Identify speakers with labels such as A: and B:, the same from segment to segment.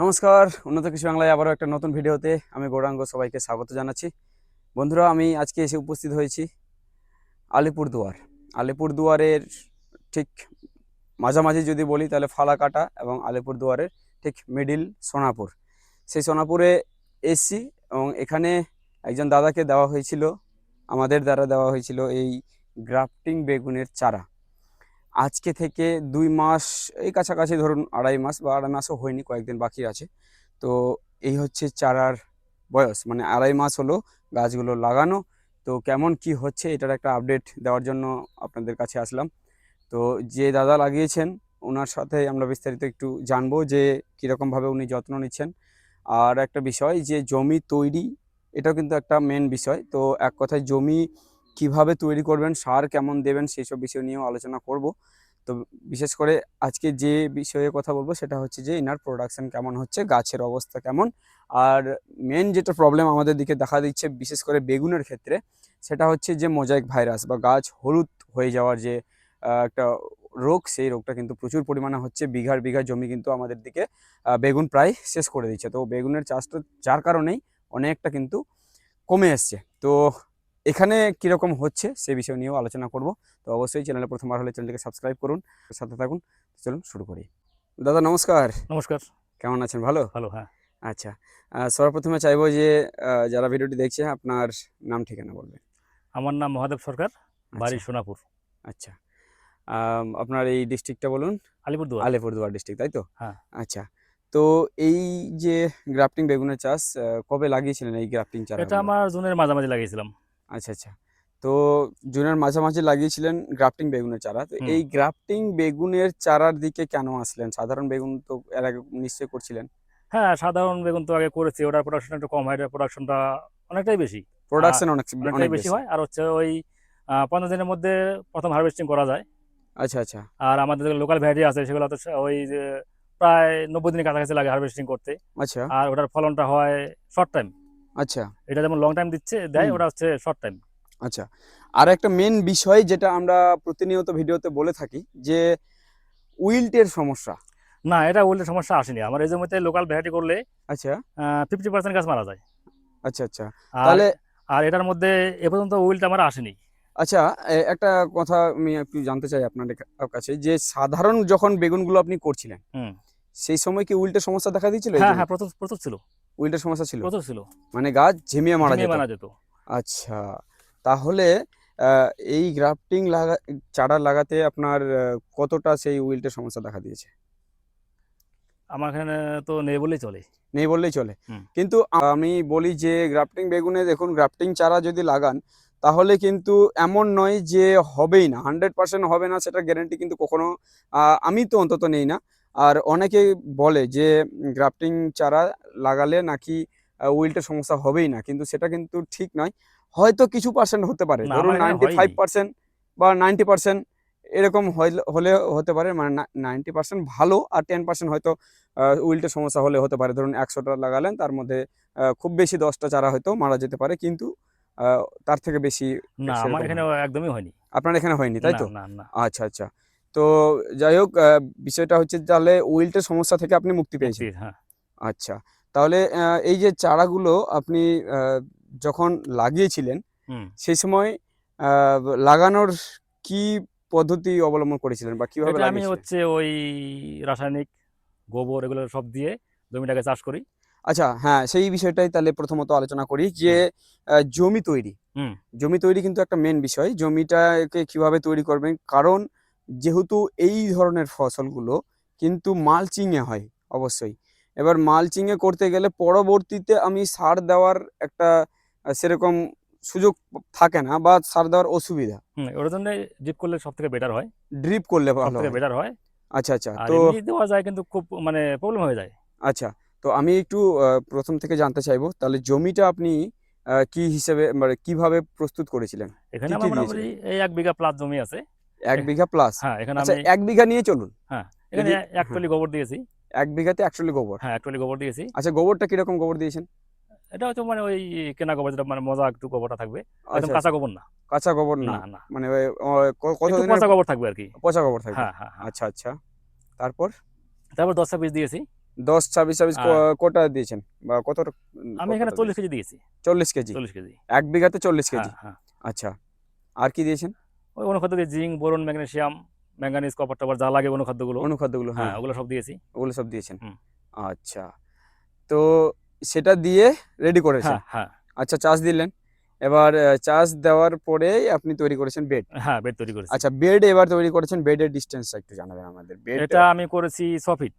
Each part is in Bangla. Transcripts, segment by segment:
A: নমস্কার, উন্নত কৃষি বাংলায় আবারও একটা নতুন ভিডিওতে আমি গৌরাঙ্গ সবাইকে স্বাগত জানাচ্ছি। বন্ধুরা, আমি আজকে এসে উপস্থিত হয়েছি আলিপুরদুয়ার। আলিপুরদুয়ারের ঠিক মাঝামাঝি যদি বলি, তাহলে ফালাকাটা এবং আলিপুরদুয়ারের ঠিক মিডিল সোনাপুর। সেই সোনাপুরে এসছি এবং এখানে একজন দাদাকে দেওয়া হয়েছিল, আমাদের দ্বারা দেওয়া হয়েছিল এই গ্রাফটিং বেগুনের চারা। আজকে থেকে দুই মাস, এই কাছাকাছি ধরুন আড়াই মাস বা আড়াই মাসও হয়নি, কয়েকদিন বাকি আছে। তো এই হচ্ছে চারার বয়স মানে আড়াই মাস হলো গাছগুলো লাগানো। তো কেমন কি হচ্ছে এটার একটা আপডেট দেওয়ার জন্য আপনাদের কাছে আসলাম। তো যে দাদা লাগিয়েছেন, ওনার সাথে আমরা বিস্তারিত একটু জানব যে কীরকমভাবে উনি যত্ন নিচ্ছেন। আর একটা বিষয় যে জমি তৈরি, এটাও কিন্তু একটা মেন বিষয়। তো এক কথায় জমি কীভাবে তৈরি করবেন, সার কেমন দেবেন সেই সব বিষয় নিয়েও আলোচনা করব। তো বিশেষ করে আজকে যে বিষয়ে কথা বলব সেটা হচ্ছে যে ইনার প্রোডাকশান কেমন হচ্ছে, গাছের অবস্থা কেমন, আর মেন যেটা প্রবলেম আমাদের দিকে দেখা দিচ্ছে বিশেষ করে বেগুনের ক্ষেত্রে, সেটা হচ্ছে যে মোজাইক ভাইরাস বা গাছ হলুদ হয়ে যাওয়ার যে একটা রোগ, সেই রোগটা কিন্তু প্রচুর পরিমাণে হচ্ছে বিঘার বিঘা জমি কিন্তু আমাদের দিকে বেগুন প্রায় শেষ করে দিচ্ছে। তো বেগুনের চাষটা যার কারণেই অনেকটা কিন্তু কমে এসছে। তো এখানে কীরকম হচ্ছে সে বিষয় নিয়েও আলোচনা করব। তো অবশ্যই চ্যানেলে প্রথমবার হলে চ্যানেলটিকে সাবস্ক্রাইব করুন সাথে থাকুন। চলুন শুরু করি। দাদা নমস্কার।
B: নমস্কার।
A: কেমন আছেন? ভালো?
B: ভালো হ্যাঁ।
A: আচ্ছা আহ, সবার প্রথমে চাইব যে যারা ভিডিওটি দেখছে আপনার নাম ঠিকানা বলবেন।
B: আমার নাম মহাদেব সরকার বাড়ি
A: আচ্ছা,
B: সোনাপুর।
A: আচ্ছা আপনার এই ডিস্ট্রিক্টটা বলুন?
B: আলিপুরদুয়ার।
A: আলিপুরদুয়ার ডিস্ট্রিক্ট তাই তো?
B: হ্যাঁ।
A: আচ্ছা তো এই যে গ্রাফটিং বেগুনের চাষ কবে লাগিয়েছিলেন এই গ্রাফটিং চাষ
B: এটা আমার জুনের মাঝামাঝি লাগিয়েছিলাম।
A: আচ্ছা আচ্ছা। তো জুনের মাঝামাঝি লাগিয়েছিলেন গ্রাফটিং বেগুনের চারা। তো এই গ্রাফটিং বেগুনের চারার দিকে কেন আসলেন? সাধারণ বেগুন তো এর আগে নিশ্চয়ই করছিলেন।
B: হ্যাঁ সাধারণ বেগুন তো আগে করেছি। ওটার প্রোডাকশন একটু কম হয়। প্রোডাকশনটা অনেকটাই বেশি।
A: প্রোডাকশন অনেক
B: অনেকটাই
A: অনেক
B: বেশি হয়। আর হচ্ছে ওই পনেরো দিনের মধ্যে প্রথম হারভেস্টিং করা যায়।
A: আচ্ছা আচ্ছা।
B: আর আমাদের লোকাল ভ্যারাইটি আছে সেগুলো তো ওই যে প্রায় নব্বই দিনের কাছাকাছি লাগে হারভেস্টিং করতে।
A: আচ্ছা।
B: আর ওটার ফলনটা হয় শর্ট টাইম
A: আচ্ছা।
B: এটা যেমন লং টাইম দিচ্ছে দেয় হচ্ছে শর্ট টাইম
A: আচ্ছা। আর একটা মেন বিষয় যেটা আমরা প্রতিনিয়ত ভিডিওতে বলে থাকি যে উইল্টের সমস্যা।
B: না এটা উল্টে সমস্যা আসেনি। আমার এই জমিতে লোকাল ভ্যারাইটি করলে
A: আচ্ছা।
B: ফিফটি পার্সেন্ট গাছ মারা যায়।
A: আচ্ছা আচ্ছা। তাহলে
B: আর এটার মধ্যে এ পর্যন্ত উইলটা আমার আসেনি।
A: আচ্ছা একটা কথা আমি একটু জানতে চাই আপনাদের কা- কাছে যে সাধারণ যখন বেগুনগুলো আপনি করছিলেন সেই সময় কি উইল্টের সমস্যা দেখা দিয়েছিল
B: হ্যাঁ হ্যাঁ প্রচুর প্রচুর ছিল।
A: উইল্টের সমস্যা ছিল?
B: প্রচুর ছিল।
A: মানে গাছ ঝিমিয়ে মারা যেত?
B: মারা যেত।
A: আচ্ছা তাহলে এই গ্রাফটিং লাগা চারা লাগাতে আপনার কতটা সেই উইল্টের সমস্যা দেখা দিয়েছে?
B: আমার এখানে তো নেই বললেই চলে।
A: নেই বললেই চলে। কিন্তু আমি বলি যে গ্রাফটিং বেগুনে দেখুন গ্রাফটিং চারা যদি লাগান তাহলে কিন্তু এমন নয় যে হবেই না হান্ড্রেড পার্সেন্ট হবে না সেটা গ্যারেন্টি কিন্তু কখনো আমি তো অন্তত নেই না। আর অনেকে বলে যে গ্রাফটিং চারা লাগালে নাকি উইল্টের সমস্যা হবেই না। কিন্তু সেটা কিন্তু ঠিক নয়। হয়তো কিছু পার্সেন্ট হতে পারে। ধরুন নাইনটি ফাইভ পার্সেন্ট বা নাইনটি পার্সেন্ট এরকম হলে হতে পারে। মানে নাইনটি পার্সেন্ট ভালো আর টেন পার্সেন্ট হয়তো উইল্টের সমস্যা হলে হতে পারে। ধরুন একশোটা লাগালেন তার মধ্যে আহ, খুব বেশি দশটা চারা হয়তো মারা যেতে পারে। কিন্তু আহ, তার থেকে বেশি
B: না আমার এখানে একদমই হয়নি।
A: আপনার এখানে হয়নি তাই তো? আচ্ছা আচ্ছা। তো যাই হোক বিষয়টা হচ্ছে তাহলে উইল্টের সমস্যা থেকে আপনি মুক্তি পেয়েছেন।
B: হ্যাঁ।
A: আচ্ছা তাহলে এই যে চারাগুলো আপনি যখন লাগিয়েছিলেন সেই সময় আহ, লাগানোর কি পদ্ধতি অবলম্বন করেছিলেন বা কীভাবে
B: আমি হচ্ছে ওই রাসায়নিক গোবর এগুলো সব দিয়ে জমিটাকে চাষ করি।
A: আচ্ছা হ্যাঁ সেই বিষয়টাই তাহলে প্রথমত আলোচনা করি যে জমি তৈরি। জমি তৈরি কিন্তু একটা মেন বিষয়। জমিটাকে কীভাবে তৈরি করবেন? কারণ যেহেতু এই ধরনের ফসলগুলো কিন্তু মালচিংয়ে হয় অবশ্যই। এবার মালচিংয়ে করতে গেলে পরবর্তীতে আমি সার দেওয়ার একটা সেরকম সুযোগ থাকে না বা সার দেওয়ার অসুবিধা।
B: ওর জন্য ডিপ করলে সব থেকে বেটার হয়।
A: ড্রিপ করলে ভালো
B: বেটার হয়।
A: আচ্ছা আচ্ছা তো
B: দেওয়া যায় কিন্তু খুব মানে প্রবলেম হয়ে যায়।
A: আচ্ছা তো আমি একটু প্রথম থেকে জানতে চাইব তাহলে জমিটা আপনি কি হিসেবে মানে কীভাবে প্রস্তুত করেছিলেন?
B: এখানে
A: কি
B: আমার মোটামুটি এই এক বিঘা প্লাস জমি আছে।
A: এক বিঘা প্লাস
B: হ্যাঁ এখানে
A: আচ্ছা
B: আমি
A: এক বিঘা নিয়ে চলুন।
B: এখানে
A: যদি-
B: এক গোবর দিয়েছি।
A: এক বিঘাতে একচল্লিশ গোবর।
B: হ্যাঁ এক গোবর দিয়েছি।
A: আচ্ছা গোবরটা কীরকম গোবর দিয়েছেন?
B: এটা হচ্ছে মানে ওই কেনা গোবর যেটা মানে মজা একটু গোবরটা থাকবে। একদম
A: আচ্ছা।
B: কাঁচা গোবর না।
A: কাঁচা গোবর না? মানে কত
B: পচা গোবর থাকবে আর কি।
A: পচা গোবর থাকবে।
B: হ্যাঁ হ্যাঁ হ্যাঁ।
A: আচ্ছা আচ্ছা। তারপর?
B: তারপর দশটা পিস দিয়েছি।
A: দশ ছাব্বিশ ছাব্বিশ কোটা দিয়েছেন? বা কত
B: আমি এখানে চল্লিশ কেজি দিয়েছি।
A: চল্লিশ কেজি।
B: চল্লিশ কেজি।
A: এক বিঘাতে চল্লিশ কেজি।
B: হ্যাঁ হ্যাঁ।
A: আচ্ছা। আর কি দিয়েছেন?
B: ওই অনুখাদ্য দিয়ে zinc boron magnesium manganese copper topper যা লাগে অনুখাদ্যগুলো।
A: অনুখাদ্যগুলো
B: হ্যাঁ।
A: হ্যাঁ
B: ওগুলো সব দিয়েছি।
A: ওগুলো সব দিয়েছেন। আচ্ছা। তো সেটা দিয়ে রেডি করেছেন?
B: হ্যাঁ হ্যাঁ।
A: আচ্ছা চাষ দিলেন। এবার চাষ দেওয়ার পরেই আপনি তৈরি করেছেন বেড
B: হ্যাঁ বেড তৈরি করেছি।
A: আচ্ছা বেড এবার তৈরি করেছেন বেডের ডিস্টেন্সটা একটু জানাবেন আমাদের। বেড
B: এটা আমি করেছি ছ ফিট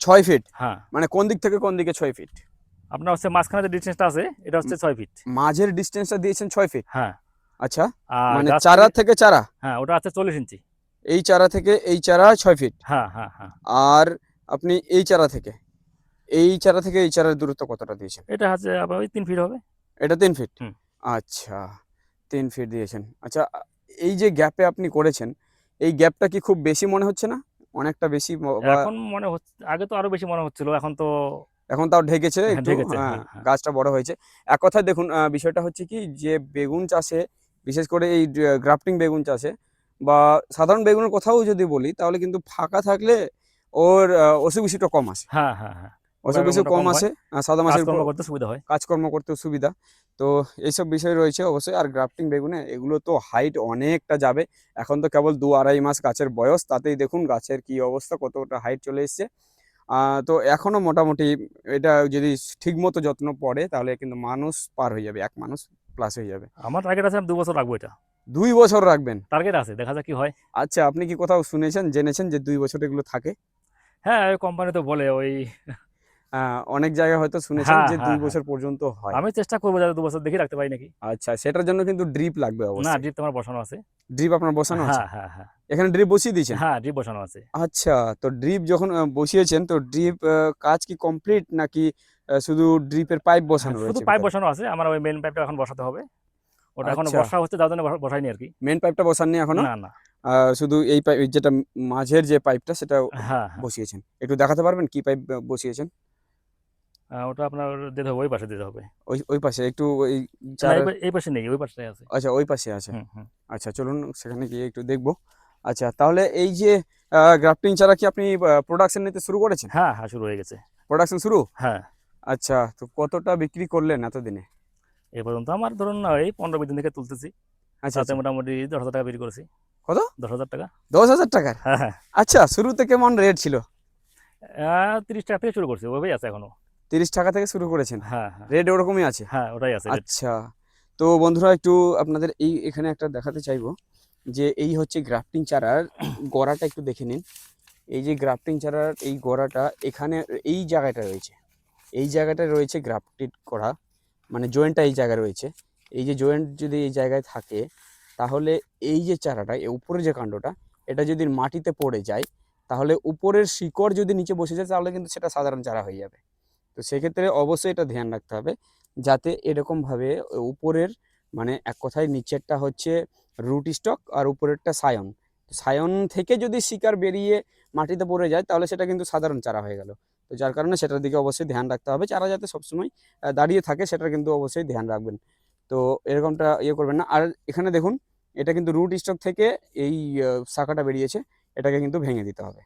A: ছয় ফিট
B: হ্যাঁ।
A: মানে কোন দিক থেকে কোন দিকে ছয় ফিট
B: আপনার হচ্ছে মাঝখানে যে ডিস্টেন্সটা আছে এটা হচ্ছে ছয় ফিট
A: মাঝের ডিস্টেন্সটা দিয়েছেন ছয় ফিট
B: হ্যাঁ।
A: আচ্ছা মানে চারা
B: থেকে-
A: চারা?
B: হ্যাঁ ওটা আছে চল্লিশ ইঞ্চি।
A: এই চারা থেকে এই চারা ছয় ফিট?
B: হ্যাঁ হ্যাঁ হ্যাঁ।
A: আর আপনি এই চারা থেকে? এই চারা থেকে এই চারার দূরত্ব কতটা দিয়েছেন?
B: এটা হচ্ছে আবার ওই তিন ফিট হবে।
A: এটা তিন ফিট? আচ্ছা তিন ফিট দিয়েছেন। আচ্ছা এই যে গ্যাপে আপনি করেছেন এই গ্যাপটা কি খুব বেশি মনে হচ্ছে না? অনেকটা বেশি
B: এখন মনে হচ্ছে আগে তো আরও বেশি মনে হচ্ছিল এখন তো
A: এখন তাও ঢেকেছে
B: হ্যাঁ,
A: একটু হ্যাঁ,
B: হ্যাঁ।
A: গাছটা বড় হয়েছে। এক কথায় দেখুন বিষয়টা হচ্ছে কি যে বেগুন চাষে বিশেষ করে এই গ্রাফটিং বেগুন চাষে বা সাধারণ বেগুনের কথাও যদি বলি তাহলে কিন্তু ফাঁকা থাকলে ওর অসুখ বিসুখটা কম আসে।
B: হ্যাঁ হ্যাঁ হ্যাঁ।
A: অসুখ বিসুখ কম আসে সাদা মাছের
B: করতে সুবিধা হয়।
A: কাজকর্ম করতে সুবিধা। তো এইসব বিষয় রয়েছে অবশ্যই। আর গ্রাফটিং বেগুনে এগুলো তো হাইট অনেকটা যাবে। এখন তো কেবল দু আড়াই মাস গাছের বয়স তাতেই দেখুন গাছের কি অবস্থা কতটা হাইট চলে এসছে। আহ, তো এখনও মোটামুটি এটা যদি ঠিকমতো যত্ন পড়ে তাহলে কিন্তু মানুষ পার হয়ে যাবে এক মানুষ। প্লাস হয়ে যাবে।
B: আমার টার্গেট আছে আমি দু বছর রাখব এটা।
A: দুই বছর রাখবেন?
B: টার্গেট আছে দেখা যাক কি হয়।
A: আচ্ছা আপনি কি কোথাও শুনেছেন জেনেছেন যে দুই বছর এগুলো থাকে?
B: হ্যাঁ ওই কোম্পানি তো বলে ওই
A: অনেক জায়গায় হয়তো শুনেছেন
B: হ্যাঁ,
A: যে
B: হ্যাঁ,
A: দুই
B: হ্যাঁ।
A: বছর পর্যন্ত হয়।
B: আমি চেষ্টা করব যাতে দু বছর দেখি রাখতে পারি নাকি।
A: আচ্ছা সেটার জন্য কিন্তু ড্রিপ লাগবে
B: না ড্রিপ তোমার বসানো আছে।
A: ড্রিপ আপনার বসানো আছে?
B: হ্যাঁ হ্যাঁ। হ্যাঁ
A: এখানে ড্রিপ বসিয়ে দিয়েছেন?
B: হ্যাঁ ড্রিপ বসানো আছে।
A: আচ্ছা তো ড্রিপ যখন বসিয়েছেন তো ড্রিপ কাজ কি কমপ্লিট নাকি শুধু ড্রিপের পাইপ বসানো
B: হ্যাঁ, শুধু
A: রয়েছে
B: পাইপ বসানো আছে আমার ওই মেন পাইপটা এখন বসাতে হবে। ওটা এখন
A: আচ্ছা।
B: বসা হচ্ছে যার জন্য বসা- বসাইনি আর কি।
A: মেন পাইপটা বসাননি এখনও?
B: না না।
A: শুধু এই পাইপ যেটা মাঝের যে পাইপটা সেটা
B: হ্যাঁ হ্যাঁ।
A: বসিয়েছেন। একটু দেখাতে পারবেন কি পাইপ বসিয়েছেন?
B: ওটা আপনার দিতে হবে ওই পাশে দিতে হবে।
A: ওই ওই পাশে একটু ওই
B: এই পাশে নেই ওই পাশে আছে।
A: আচ্ছা ওই পাশে আছে। আচ্ছা চলুন সেখানে গিয়ে একটু দেখব। আচ্ছা তাহলে এই যে গ্রাফটিং চারা কি আপনি প্রোডাকশন নিতে শুরু করেছেন?
B: হ্যাঁ হ্যাঁ শুরু হয়ে গেছে।
A: প্রোডাকশন শুরু?
B: হ্যাঁ।
A: আচ্ছা তো কতটা বিক্রি করলেন এতদিনে?
B: এ পর্যন্ত আমার ধরুন না এই পনেরো বিশ দিন থেকে তুলতেছি।
A: আচ্ছা
B: তাতে
A: আচ্ছা।
B: মোটামুটি দশ হাজার টাকা বিক্রি করেছি।
A: কত?
B: দশ হাজার টাকা।
A: দশ হাজার টাকার
B: হ্যাঁ হ্যাঁ।
A: আচ্ছা শুরুতে কেমন রেট ছিল?
B: তিরিশ টাকা থেকে শুরু করছি ওইভাবেই আছে এখনও।
A: তিরিশ টাকা থেকে শুরু করেছেন?
B: হ্যাঁ হ্যাঁ।
A: রেট ওরকমই আছে?
B: হ্যাঁ ওটাই আছে
A: আচ্ছা তো বন্ধুরা একটু আপনাদের এই এখানে একটা দেখাতে চাইব যে এই হচ্ছে গ্রাফটিং চারার গড়াটা একটু দেখে নিন। এই যে গ্রাফটিং চারার এই গড়াটা এখানে এই জায়গাটা রয়েছে। এই জায়গাটা রয়েছে গ্রাফটেড করা মানে জয়েন্টটা এই জায়গায় রয়েছে। এই যে জয়েন্ট যদি এই জায়গায় থাকে, তাহলে এই যে চারাটা, এই উপরের যে কাণ্ডটা, এটা যদি মাটিতে পড়ে যায়, তাহলে উপরের শিকড় যদি নিচে বসে যায়, তাহলে কিন্তু সেটা সাধারণ চারা হয়ে যাবে। তো সেক্ষেত্রে অবশ্যই এটা ধ্যান রাখতে হবে, যাতে এরকমভাবে উপরের মানে এক কথায় নিচেরটা হচ্ছে রুট স্টক আর উপরেরটা সায়ন। সায়ন থেকে যদি শিকার বেরিয়ে মাটিতে পড়ে যায়, তাহলে সেটা কিন্তু সাধারণ চারা হয়ে গেল। তো যার কারণে সেটার দিকে অবশ্যই ধ্যান রাখতে হবে। চারা যাতে সবসময় দাঁড়িয়ে থাকে সেটার কিন্তু অবশ্যই ধ্যান রাখবেন। তো এরকমটা ইয়ে করবেন না। আর এখানে দেখুন, এটা কিন্তু রুট স্টক থেকে এই শাখাটা বেরিয়েছে, এটাকে কিন্তু ভেঙে দিতে হবে।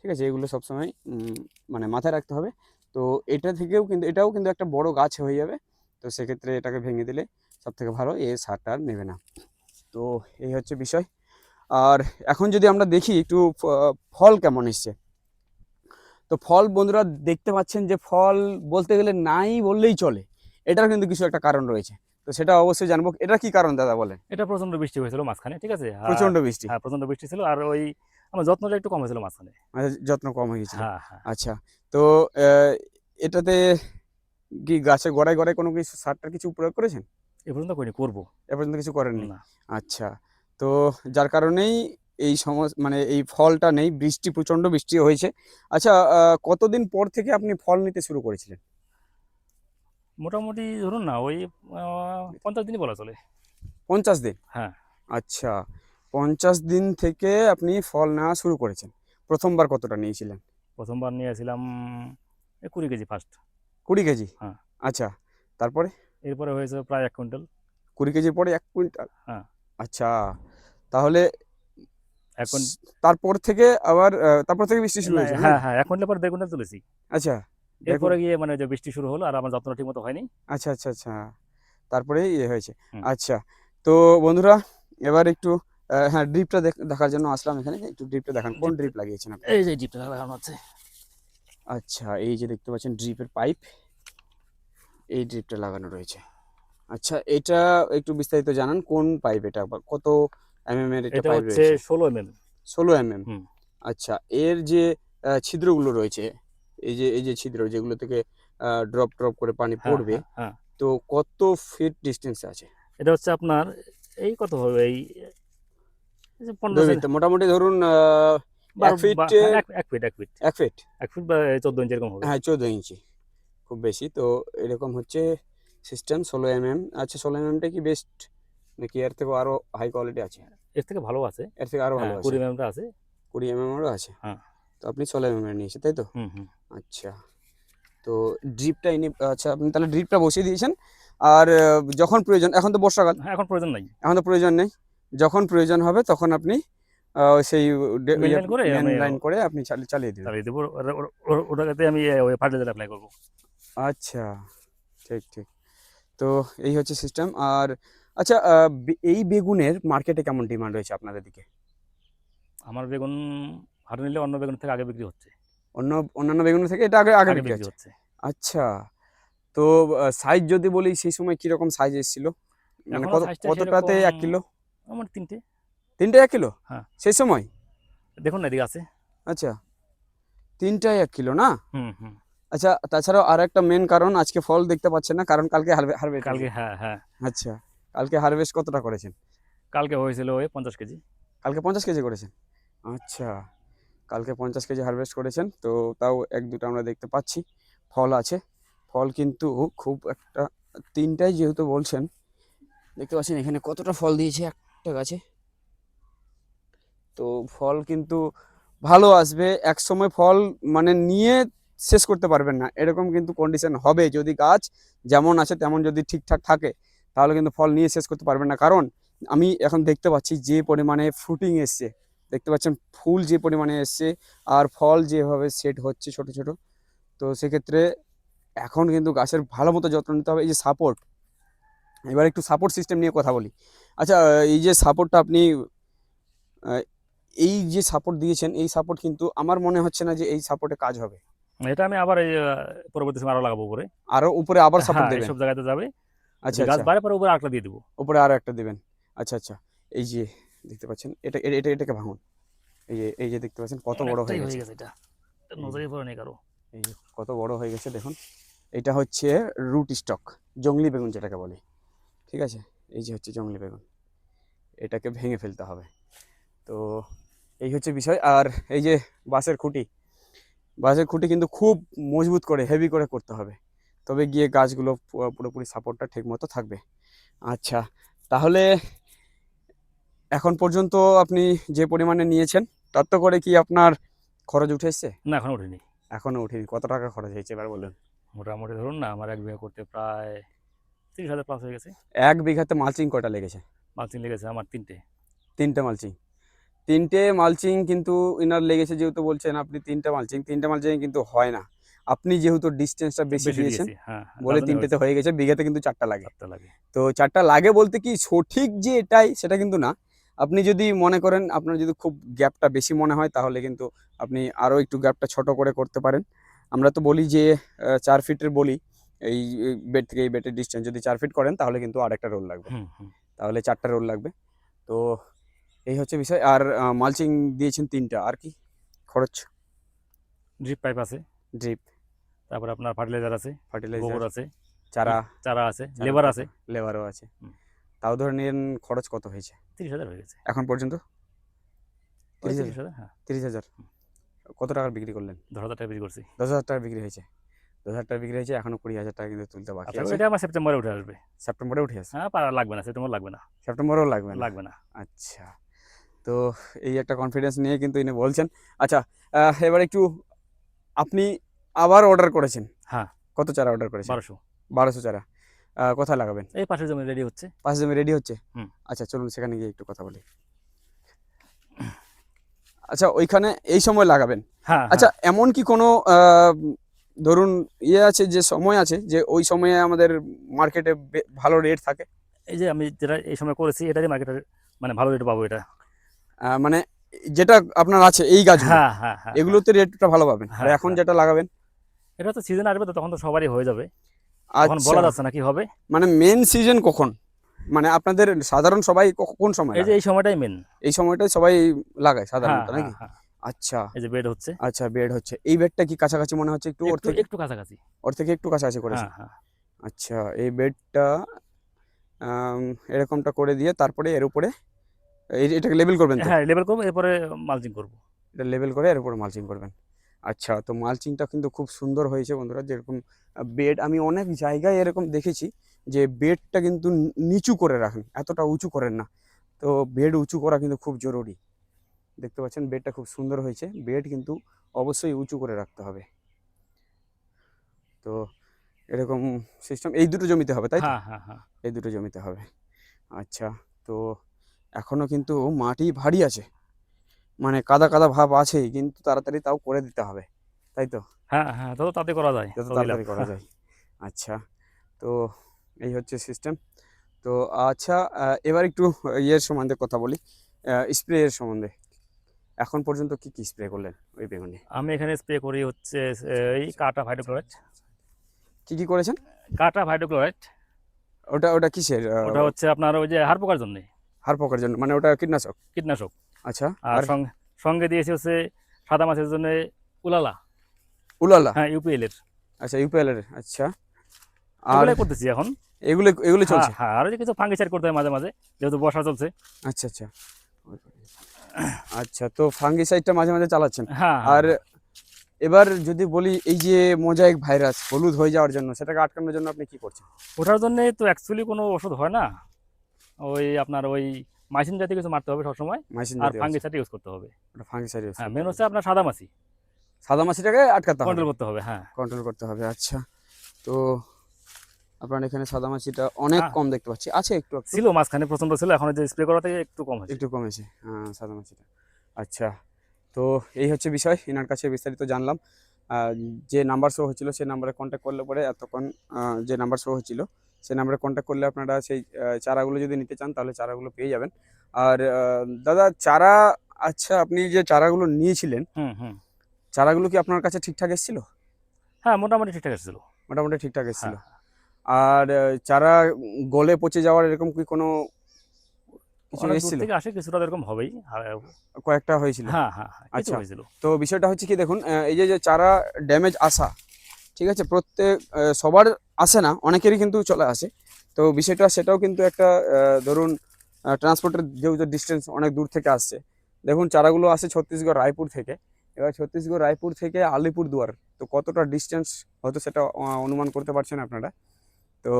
A: ঠিক আছে? এগুলো সবসময় মানে মাথায় রাখতে হবে। তো এটা থেকেও কিন্তু, এটাও কিন্তু একটা বড় গাছ হয়ে যাবে। তো সেক্ষেত্রে এটাকে ভেঙে দিলে সব থেকে ভালো এ সারটা আর নেবে না। তো এই হচ্ছে বিষয়। আর এখন যদি আমরা দেখি একটু ফল কেমন এসছে। তো ফল বন্ধুরা দেখতে পাচ্ছেন যে ফল বলতে গেলে নাই বললেই চলে। এটার কিন্তু কিছু একটা কারণ রয়েছে। তো সেটা অবশ্যই জানব। এটা কি কারণ দাদা বলেন?
B: এটা প্রচণ্ড বৃষ্টি হয়েছিল মাঝখানে ঠিক আছে?
A: প্রচণ্ড বৃষ্টি।
B: হ্যাঁ প্রচণ্ড বৃষ্টি ছিল। আর ওই আমার যত্নটা একটু কম হয়েছিল মাঝখানে।
A: মানে যত্ন কম হয়ে গেছিল।
B: হ্যাঁ হ্যাঁ।
A: আচ্ছা তো এটাতে কি গাছের গোড়ায় গোড়ায় কোনো কিছু সারটার কিছু প্রয়োগ করেছেন?
B: এ পর্যন্ত করিনি করব।
A: এ পর্যন্ত কিছু করেননি?
B: না।
A: আচ্ছা তো যার কারণেই এই সমস্ত মানে এই ফলটা নেই বৃষ্টি প্রচণ্ড বৃষ্টি হয়েছে। আচ্ছা কতদিন পর থেকে আপনি ফল নিতে শুরু করেছিলেন?
B: মোটামুটি ধরুন না ওই পঞ্চাশ দিনই বলা চলে।
A: পঞ্চাশ দিন?
B: হ্যাঁ।
A: আচ্ছা পঞ্চাশ দিন থেকে আপনি ফল নেওয়া শুরু করেছেন। প্রথমবার কতটা নিয়েছিলেন?
B: প্রথমবার নিয়েছিলাম কুড়ি কেজি ফার্স্ট
A: কুড়ি কেজি?
B: হ্যাঁ।
A: আচ্ছা তারপরে?
B: এরপরে হয়েছে প্রায় এক কুইন্টাল।
A: কুড়ি কেজির পরে এক কুইন্টাল?
B: হ্যাঁ।
A: আচ্ছা তাহলে
B: এখন
A: তারপর থেকে আবার তারপর থেকে বৃষ্টি শুরু হয়েছে
B: হ্যাঁ হ্যাঁ? এখন পরে বেগুনটা তুলেছি
A: আচ্ছা
B: এরপরে গিয়ে মানে যে বৃষ্টি শুরু হলো আর আমার যত্ন ঠিক মতো হয়নি।
A: আচ্ছা আচ্ছা আচ্ছা তারপরে ইয়ে হয়েছে। আচ্ছা তো বন্ধুরা এবার একটু হ্যাঁ ড্রিপটা দেখার জন্য আসলাম এখানে একটু ড্রিপটা দেখান কোন ড্রিপ লাগিয়েছেন আপনি?
B: এই যে ডিপটা লাগানো আছে।
A: আচ্ছা এই যে দেখতে পাচ্ছেন ড্রিপের পাইপ এই ড্রিপটা লাগানো রয়েছে। আচ্ছা এটা একটু বিস্তারিত জানান কোন পাইপ এটা কত এমএম এর এটা
B: হচ্ছে
A: রয়েছে।
B: ষোলো এম
A: ষোলো এমএম আচ্ছা এর যে ছিদ্রগুলো রয়েছে এই যে এই যে ছিদ্র যেগুলো থেকে ড্রপ ড্রপ করে পানি পড়বে
B: হ্যাঁ
A: তো কত ফিট ডিস্টেন্স আছে?
B: এটা হচ্ছে আপনার এই কত হবে? এই
A: মোটামুটি ধরুন আহ,
B: বারো-
A: feet,
B: বা-
A: এ-
B: হ্যাঁ, এক- এক ফিট এক ফিট
A: এক ফিট
B: এক ফিট বা চোদ্দ ইঞ্চি এরকম হবে।
A: হ্যাঁ চোদ্দ ইঞ্চি খুব বেশি। তো এরকম হচ্ছে সিস্টেম ষোলো এম এম আচ্ছা ষোলো এম এমটা কি বেস্ট নাকি এর থেকেও আরও হাই কোয়ালিটি আছে?
B: এর থেকে ভালো আছে।
A: এর থেকে আরও ভালো
B: হ্যাঁ,
A: আছে।
B: কুড়ি এমএমটা আছে।
A: কুড়ি এরও আছে?
B: হ্যাঁ।
A: তো আপনি ষোলো এম এম এর নিয়েছেন তাই তো? আচ্ছা। তো ড্রিপটা ইনি আচ্ছা আপনি তাহলে ড্রিপটা বসিয়ে দিয়েছেন। আর যখন প্রয়োজন এখন তো বর্ষাকাল।
B: হ্যাঁ এখন প্রয়োজন নাই।
A: এখন তো প্রয়োজন নেই। যখন প্রয়োজন হবে তখন আপনি সেই লাইন করে আপনি চালিয়ে চালিয়ে দেবেন।
B: চালিয়ে দেবো। ওটা- ওটা- ওটা- ওটাতে আমি ওই ফার্টিলাইজার অ্যাপ্লাই করব।
A: আচ্ছা। ঠিক ঠিক। তো এই হচ্ছে সিস্টেম আর আচ্ছা এই বেগুনের মার্কেটে কেমন ডিমান্ড রয়েছে আপনাদের দিকে?
B: আমার বেগুন হাটে নিলে অন্য বেগুন থেকে আগে বিক্রি হচ্ছে।
A: অন্য অন্যান্য বেগুনের থেকে এটা আগে আগে বিক্রি হচ্ছে? আচ্ছা তো সাইজ যদি বলি সেই সময় কীরকম সাইজ এসেছিল? মানে কত কতটাতে এক কিলো?
B: আমার তিনটে।
A: তিনটে এক কিলো?
B: হ্যাঁ।
A: সেই সময়?
B: দেখুন না এদিকে আছে।
A: আচ্ছা তিনটায় এক কিলো না?
B: হুম হুম।
A: আচ্ছা তাছাড়াও আর একটা মেন কারণ আজকে ফল দেখতে পাচ্ছেন না কারণ কালকে হারবে হারবে
B: কালকে হ্যাঁ হ্যাঁ।
A: আচ্ছা। কালকে হারভেস্ট কতটা করেছেন?
B: কালকে হয়েছিল ওই পঞ্চাশ কেজি।
A: কালকে পঞ্চাশ কেজি করেছেন? আচ্ছা কালকে পঞ্চাশ কেজি হারভেস্ট করেছেন তো তাও এক দুটো আমরা দেখতে পাচ্ছি ফল আছে। ফল কিন্তু খুব একটা তিনটাই যেহেতু বলছেন দেখতে পাচ্ছেন এখানে কতটা ফল দিয়েছে একটা গাছে। তো ফল কিন্তু ভালো আসবে এক সময় ফল মানে নিয়ে শেষ করতে পারবেন না এরকম কিন্তু কন্ডিশন হবে। যদি গাছ যেমন আছে তেমন যদি ঠিকঠাক থাকে তাহলে কিন্তু ফল নিয়ে শেষ করতে পারবেন না। কারণ আমি এখন দেখতে পাচ্ছি যে পরিমাণে ফ্রুটিং এসছে। দেখতে পাচ্ছেন ফুল যে পরিমাণে এসছে আর ফল যেভাবে সেট হচ্ছে ছোট ছোট তো সেক্ষেত্রে এখন কিন্তু গাছের ভালো মতো যত্ন নিতে হবে। এই যে সাপোর্ট এবার একটু সাপোর্ট সিস্টেম নিয়ে কথা বলি। আচ্ছা এই যে সাপোর্টটা আপনি এই যে সাপোর্ট দিয়েছেন এই সাপোর্ট কিন্তু আমার মনে হচ্ছে না যে এই সাপোর্টে কাজ হবে।
B: এটা আমি আবার এই পরবর্তী সময় আরও লাগাবো উপরে।
A: আরও উপরে আবার সাপোর্ট দেবেন।
B: সব জায়গাতে যাবে।
A: আচ্ছা
B: গাছ
A: আচ্ছা।
B: বাড়ে পরে উপরে আরেকটা দিয়ে দিবো।
A: উপরে আরও একটা দিবেন। আচ্ছা আচ্ছা। এই যে দেখতে পাচ্ছেন এটা এটা এটা- এটাকে ভাঙুন। এই যে এই যে দেখতে পাচ্ছেন কত বড় হয়ে গেছে।
B: এটা। নজরে পড়ে নেই কারও।
A: এই যে কত বড় হয়ে গেছে দেখুন। এটা হচ্ছে রুট স্টক জংলি বেগুন যেটাকে বলে। ঠিক আছে? এই যে হচ্ছে জংলি বেগুন। এটাকে ভেঙে ফেলতে হবে। তো এই হচ্ছে বিষয়। আর এই যে বাঁশের খুঁটি বাঁশের খুঁটি কিন্তু খুব মজবুত করে হেভি করে করতে হবে। তবে গিয়ে গাছগুলো পুরোপুরি সাপোর্টটা ঠিকমতো থাকবে। আচ্ছা তাহলে এখন পর্যন্ত আপনি যে পরিমাণে নিয়েছেন তার তো করে কি আপনার খরচ উঠে এসছে?
B: না এখন উঠেনি।
A: এখনও উঠিনি। কত টাকা খরচ হয়েছে এবার বলুন?
B: মোটামুটি ধরুন না আমার এক বিঘা করতে প্রায় তিরিশ হাজার প্লাস হয়ে গেছে।
A: এক বিঘাতে মালচিং কটা লেগেছে?
B: মালচিং লেগেছে আমার তিনটে।
A: তিনটে মালচিং তিনটে মালচিং কিন্তু ইনার লেগেছে যেহেতু বলছেন আপনি তিনটে মালচিং তিনটে মালচিং কিন্তু হয় না। আপনি যেহেতু ডিস্টেন্সটা বেশি দিয়েছেন
B: হ্যাঁ
A: বলে তিনটেতে হয়ে গেছে বিঘাতে কিন্তু চারটা লাগে। তো চারটা লাগে বলতে কি সঠিক যে এটাই সেটা কিন্তু না। আপনি যদি মনে করেন আপনার যদি খুব গ্যাপটা বেশি মনে হয় তাহলে কিন্তু আপনি আরও একটু গ্যাপটা ছোট করে করতে পারেন। আমরা তো বলি যে চার ফিটের বলি এই বেড থেকে এই বেডের ডিস্টেন্স যদি চার ফিট করেন তাহলে কিন্তু আরেকটা রোল লাগবে। তাহলে চারটা রোল লাগবে। তো এই হচ্ছে বিষয়। আর মালচিং দিয়েছেন তিনটা। আর কি খরচ?
B: ড্রিপ পাইপ আছে।
A: ড্রিপ
B: তারপর আপনার ফার্টিলাইজার আছে
A: ফার্টিলাইজার
B: আছে
A: চারা
B: চারা আছে লেবার আছে।
A: লেবারও আছে। তাও ধরে নিন খরচ কত হয়েছে?
B: তিরিশ হাজার হয়ে গেছে।
A: এখন পর্যন্ত?
B: তিরিশ হাজার? হ্যাঁ।
A: তিরিশ হাজার? কত টাকার বিক্রি করলেন?
B: দশ হাজার টাকা বিক্রি করছি।
A: দশ হাজার টাকা বিক্রি হয়েছে। দশ হাজার টাকা বিক্রি হয়েছে এখনও কুড়ি হাজার টাকা কিন্তু তুলতে বাকি
B: আচ্ছা
A: আছে।
B: ওইটা আমার সেপ্টেম্বরে উঠে আসবে।
A: সেপ্টেম্বরে উঠে আসে
B: হ্যাঁ লাগবে না সেপ্টেম্বর লাগবে না।
A: সেপ্টেম্বরেও লাগবে না?
B: লাগবে না।
A: আচ্ছা। তো এই একটা কনফিডেন্স নিয়ে কিন্তু ইনি বলছেন। আচ্ছা আহ, এবার একটু আপনি আবার অর্ডার করেছেন?
B: হ্যাঁ।
A: কত চারা অর্ডার করেছেন?
B: বারোশো।
A: বারোশো চারা। কোথায় লাগাবেন?
B: এই পাশের জমি রেডি হচ্ছে।
A: পাশের জমি রেডি হচ্ছে। আচ্ছা চলুন সেখানে গিয়ে একটু কথা বলি। আচ্ছা ওইখানে এই সময় লাগাবেন?
B: হ্যাঁ
A: আচ্ছা এমন কি কোনো ধরুন ইয়ে আছে যে সময় আছে যে ওই সময়ে আমাদের মার্কেটে ভালো রেট থাকে?
B: এই যে আমি যেটা এই সময় করেছি এটারই মার্কেটের মানে ভালো রেট পাবো এটা।
A: মানে যেটা আপনার আছে এই গাছ
B: হ্যাঁ হ্যাঁ হ্যাঁ
A: এগুলোতে রেটটা ভালো পাবেন? আর
B: হ্যাঁ,
A: এখন
B: হ্যাঁ।
A: যেটা লাগাবেন?
B: এটা তো সিজন আসবে তো তখন তো সবারই হয়ে যাবে। এখন বলা
A: আচ্ছা
B: যাচ্ছে না কি হবে?
A: মানে মেন সিজন কখন? মানে আপনাদের সাধারণ সবাই কোন সময়
B: এই যে এই সময়টাই মেন
A: এই সময়টাই সবাই লাগায়
B: হ্যাঁ
A: সাধারণত
B: হ্যাঁ,
A: নাকি?
B: হ্যাঁ।
A: আচ্ছা।
B: এই যে বেড হচ্ছে।
A: আচ্ছা বেড হচ্ছে। এই বেডটা কি কাছাকাছি মনে হচ্ছে একটু? ওর থেকে
B: একটু কাছাকাছি।
A: ওর থেকে একটু কাছাকাছি করেছে
B: হ্যাঁ হ্যাঁ।
A: আচ্ছা এই বেডটা এরকমটা করে দিয়ে তারপরে এর উপরে এই- এটাকে লেবেল করবেন
B: হ্যাঁ লেবেল করব এরপরে মালচিং করব।
A: এটা লেবেল করে এর উপরে মালচিং করবেন। আচ্ছা তো মালচিংটা কিন্তু খুব সুন্দর হয়েছে বন্ধুরা যেরকম বেড আমি অনেক জায়গায় এরকম দেখেছি যে বেডটা কিন্তু নিচু করে রাখেন এতটা উঁচু করেন না। তো বেড উঁচু করা কিন্তু খুব জরুরি। দেখতে পাচ্ছেন বেডটা খুব সুন্দর হয়েছে বেড কিন্তু অবশ্যই উঁচু করে রাখতে হবে। তো এরকম সিস্টেম এই দুটো জমিতে হবে তাই
B: হ্যাঁ হ্যাঁ হ্যাঁ।
A: এই দুটো জমিতে হবে। আচ্ছা তো এখনও কিন্তু মাটি ভারী আছে। মানে কাদা কাদা ভাব আছেই কিন্তু তাড়াতাড়ি তাও করে দিতে হবে তাই তো?
B: হ্যাঁ হ্যাঁ তত তাতে করা যায়
A: যত তাড়াতাড়ি করা যায়। আচ্ছা তো এই হচ্ছে সিস্টেম তো আচ্ছা এবার একটু ইয়ের সম্বন্ধে কথা বলি স্প্রে এর সম্বন্ধে। এখন পর্যন্ত কি কি স্প্রে করলেন ওই বেগুনে?
B: আমি এখানে স্প্রে করি হচ্ছে এই কাটা ভাইডোক্লোরাইড
A: কি কি করেছেন?
B: কাটা ভাইডোক্লোরাইড
A: ওটা ওটা কিসের?
B: ওটা হচ্ছে আপনার ওই যে হাড় পোকার জন্য।
A: হাড় পোকার জন্য মানে ওটা কীটনাশক?
B: কীটনাশক।
A: আচ্ছা
B: আর সঙ্গে সঙ্গে দিয়েছি হচ্ছে সাদা মাছের জন্য উলালা।
A: উলালা?
B: হ্যাঁ ইউপিএল এর।
A: আচ্ছা ইউপিএল এর আচ্ছা। আর
B: করতেছি এখন।
A: এগুলো এগুলো
B: হ্যাঁ
A: চলছে?
B: হ্যাঁ আর কিছু ফাঙ্গিসাইড করতে হয় মাঝে মাঝে যেহেতু বর্ষা চলছে।
A: আচ্ছা আচ্ছা। আচ্ছা তো ফাঙ্গিসাইডটা মাঝে মাঝে চালাচ্ছেন।
B: হ্যাঁ
A: আর এবার যদি বলি এই যে মোজাইক ভাইরাস হলুদ হয়ে যাওয়ার জন্য সেটাকে আটকানোর জন্য আপনি কি করছেন?
B: ওঠার জন্য তো অ্যাকচুয়ালি কোনো ওষুধ হয় না। ওই আপনার ওই মাইসিন জাতীয় কিছু মারতে হবে সবসময়
A: মাইসিন
B: আর ফাঙ্গিসাইড ইউজ করতে হবে।
A: ফাঙ্গিসাইড
B: হ্যাঁ মেন হচ্ছে আপনার সাদা মাছি।
A: সাদা মাছিটাকে আটকাতে হবে।
B: কন্ট্রোল করতে হবে হ্যাঁ।
A: কন্ট্রোল করতে হবে আচ্ছা। তো আপনার এখানে সাদা মাছিটা অনেক
B: হ্যাঁ।
A: কম দেখতে পাচ্ছি। আছে একটু একটু?
B: ছিল মাঝখানে প্রচণ্ড ছিল এখন যে স্প্রে করা থেকে একটু কম হয়েছে।
A: একটু কমেছে হ্যাঁ সাদা মাছিটা। আচ্ছা তো এই হচ্ছে বিষয় এনার কাছে বিস্তারিত জানলাম। যে নাম্বার শো হচ্ছিল সেই নাম্বারে কন্ট্যাক্ট করলে পরে এতক্ষণ যে নাম্বার শো হচ্ছিল সেই নাম্বারে কন্ট্যাক্ট করলে আপনারা সেই চারাগুলো যদি নিতে চান তাহলে চারাগুলো পেয়ে যাবেন। আর দাদা চারা আচ্ছা আপনি যে চারাগুলো নিয়েছিলেন চারাগুলো কি আপনার কাছে ঠিকঠাক এসেছিল?
B: হ্যাঁ মোটামুটি ঠিকঠাক এসেছিল।
A: মোটামুটি ঠিকঠাক এসেছিল।
B: হ্যাঁ।
A: আর চারা গলে পচে যাওয়ার এরকম কি কোনো
B: থেকে আসে কিছুটা এরকম হবেই।
A: কয়েকটা হয়েছিল।
B: হ্যাঁ হ্যাঁ হ্যাঁ,
A: আচ্ছা।
B: হয়েছিল।
A: তো বিষয়টা হচ্ছে কি দেখুন এই যে চারা ড্যামেজ আসা ঠিক আছে? প্রত্যেক সবার আসে না, অনেকেরই কিন্তু চলে আসে। তো বিষয়টা সেটাও কিন্তু একটা ধরুন ট্রান্সপোর্টের যেহেতু ডিস্টেন্স অনেক দূর থেকে আসছে। দেখুন, চারাগুলো আসে ছত্তিশগড়, রায়পুর থেকে। এবার ছত্তিশগড়, রায়পুর থেকে আলিপুরদুয়ার তো কতটা ডিস্টেন্স হয়তো সেটা অনুমান করতে পারছেন আপনারা? তো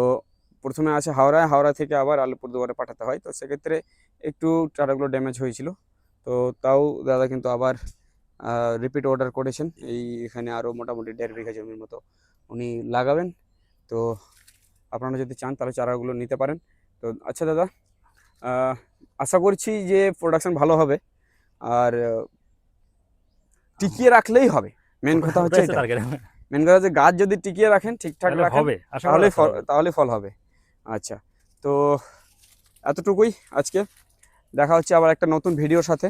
A: প্রথমে আসে হাওড়ায়, হাওড়া থেকে আবার আলিপুরদুয়ারে পাঠাতে হয়। তো সেক্ষেত্রে একটু চারাগুলো ড্যামেজ হয়েছিল। তো তাও দাদা কিন্তু আবার রিপিট অর্ডার করেছেন। এই এখানে আরও মোটামুটি দেড় বিঘা জমির মতো উনি লাগাবেন। তো আপনারা যদি চান তাহলে চারাগুলো নিতে পারেন। তো আচ্ছা দাদা আশা করছি যে প্রোডাকশন ভালো হবে। আর টিকিয়ে রাখলেই হবে। মেন কথা হচ্ছে। মেন কথা হচ্ছে গাছ যদি টিকিয়ে রাখেন ঠিকঠাক রাখেন
B: হবে
A: তাহলে ফল তাহলে ফল হবে। আচ্ছা তো এতটুকুই আজকে। দেখা হচ্ছে আবার একটা নতুন ভিডিওর সাথে।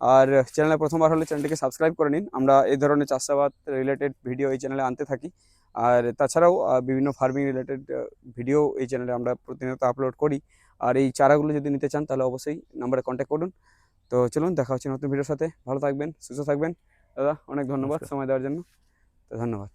A: আর চ্যানেলে প্রথমবার হলে চ্যানেলটিকে সাবস্ক্রাইব করে নিন। আমরা এই ধরনের চাষাবাদ রিলেটেড ভিডিও এই চ্যানেলে আনতে থাকি। আর তাছাড়াও বিভিন্ন ফার্মিং রিলেটেড ভিডিও এই চ্যানেলে আমরা প্রতিনিয়ত আপলোড করি। আর এই চারাগুলো যদি নিতে চান তাহলে অবশ্যই নাম্বারে কন্ট্যাক্ট করুন। তো চলুন দেখা হচ্ছে নতুন ভিডিওর সাথে। ভালো থাকবেন সুস্থ থাকবেন। দাদা অনেক ধন্যবাদ সময় দেওয়ার জন্য। তো ধন্যবাদ।